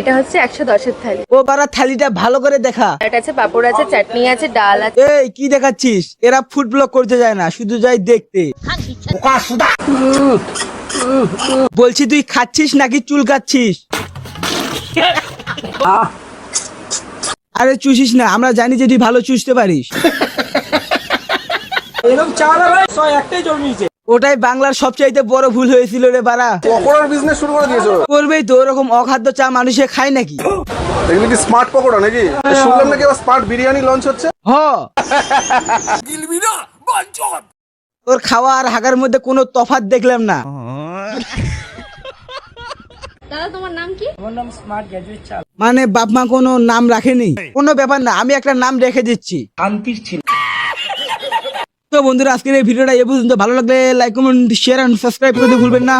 এটা হচ্ছে একশো দশের থালি। ও বারা থালিটা ভালো করে দেখা। এটা আছে পাপড় আছে চাটনি আছে ডাল আছে। এই কি দেখাচ্ছিস? এরা ফুড ব্লগ করতে যায় না শুধু যায় দেখতে। বলছি তুই খাচ্ছিস নাকি চুল কাচ্ছিস আরে চুষিস না আমরা জানি যে তুই ভালো চুষতে পারিস। এরকম চা না একটাই জন্মিয়েছে। ওটাই বাংলার সবচাইতে বড় ভুল হয়েছিল রে বারা পকোড়ার বিজনেস শুরু করে দিয়েছ। করবেই তো ওরকম অখাদ্য চা মানুষে খায় নাকি? এগুলো কি স্মার্ট পকোড়া নাকি? শুনলাম নাকি আবার স্মার্ট বিরিয়ানি লঞ্চ হচ্ছে। হ। ওর খাওয়া আর হাগার মধ্যে কোনো তফাৎ দেখলাম না। দাদা তোমার নাম কি? আমার নাম স্মার্ট গ্র্যাজুয়েট মানে বাপ মা কোনো নাম রাখেনি? কোনো ব্যাপার না আমি একটা নাম রেখে দিচ্ছি। শান্তির ছিল। তো বন্ধুরা আজকের এই ভিডিওটা এ পর্যন্ত ভালো লাগলে like comment share and subscribe করতে ভুলবেন না